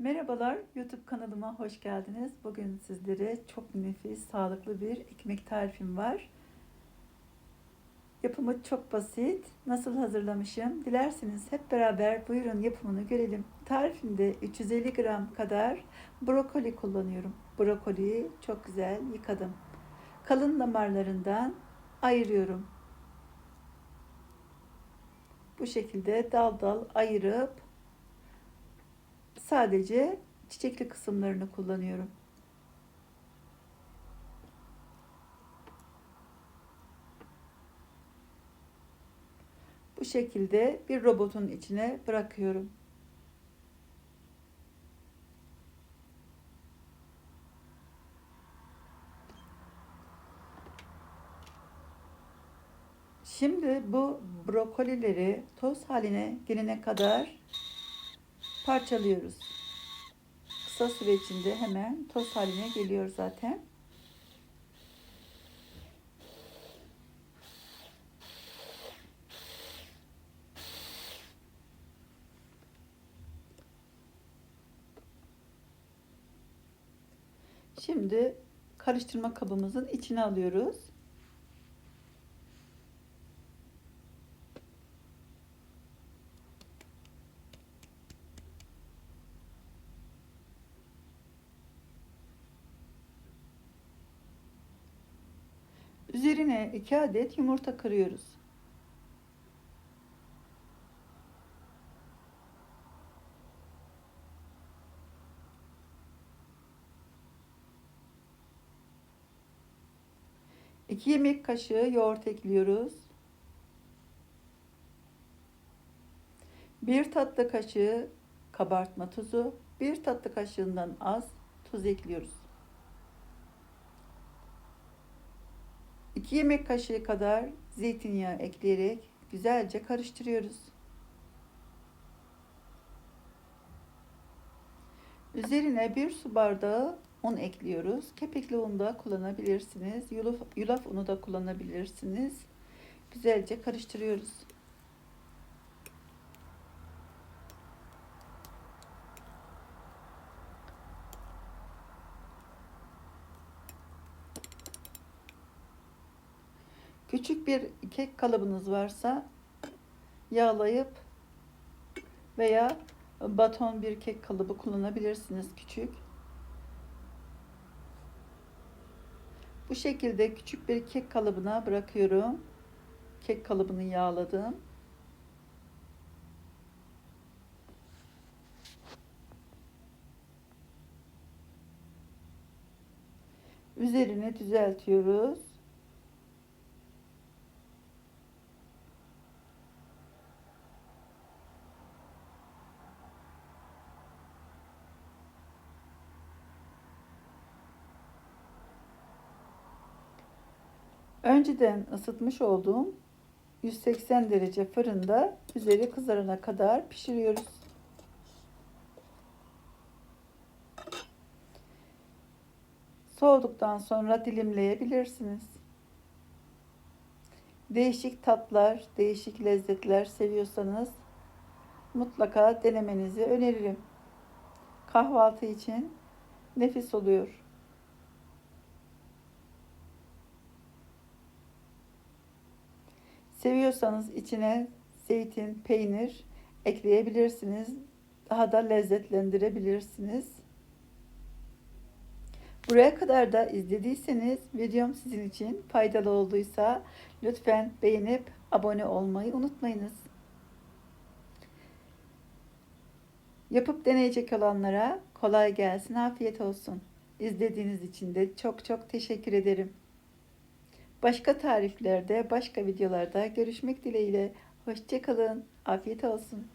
Merhabalar, YouTube kanalıma hoş geldiniz. Bugün sizlere çok nefis, sağlıklı bir ekmek tarifim var. Yapımı çok basit. Nasıl hazırlamışım? Dilerseniz hep beraber buyurun yapımını görelim. Tarifimde 350 gram kadar brokoli kullanıyorum. Brokoliyi çok güzel yıkadım. Kalın damarlarından ayırıyorum. Bu şekilde dal dal ayırıp sadece çiçekli kısımlarını kullanıyorum. Bu şekilde bir robotun içine bırakıyorum. Şimdi bu brokolileri toz haline gelene kadar parçalıyoruz. Kısa süre içinde hemen toz haline geliyor zaten. Şimdi karıştırma kabımızın içine alıyoruz. Üzerine 2 adet yumurta kırıyoruz. İki yemek kaşığı yoğurt ekliyoruz. Bir tatlı kaşığı kabartma tuzu, bir tatlı kaşığından az tuz ekliyoruz. 2 yemek kaşığı kadar zeytinyağı ekleyerek güzelce karıştırıyoruz. Üzerine bir su bardağı un ekliyoruz. Kepekli un da kullanabilirsiniz. Yulaf, yulaf unu da kullanabilirsiniz. Güzelce karıştırıyoruz. Küçük bir kek kalıbınız varsa yağlayıp veya baton bir kek kalıbı kullanabilirsiniz küçük. Bu şekilde küçük bir kek kalıbına bırakıyorum. Kek kalıbını yağladım. Üzerine düzeltiyoruz. Önceden ısıtmış olduğum 180 derece fırında üzeri kızarana kadar pişiriyoruz. Soğuduktan sonra dilimleyebilirsiniz. Değişik tatlar, değişik lezzetler seviyorsanız mutlaka denemenizi öneririm. Kahvaltı için nefis oluyor. Seviyorsanız içine zeytin, peynir ekleyebilirsiniz. Daha da lezzetlendirebilirsiniz. Buraya kadar da izlediyseniz videom sizin için faydalı olduysa lütfen beğenip abone olmayı unutmayınız. Yapıp deneyecek olanlara kolay gelsin, afiyet olsun. İzlediğiniz için de çok çok teşekkür ederim. Başka tariflerde, başka videolarda görüşmek dileğiyle. Hoşçakalın. Afiyet olsun.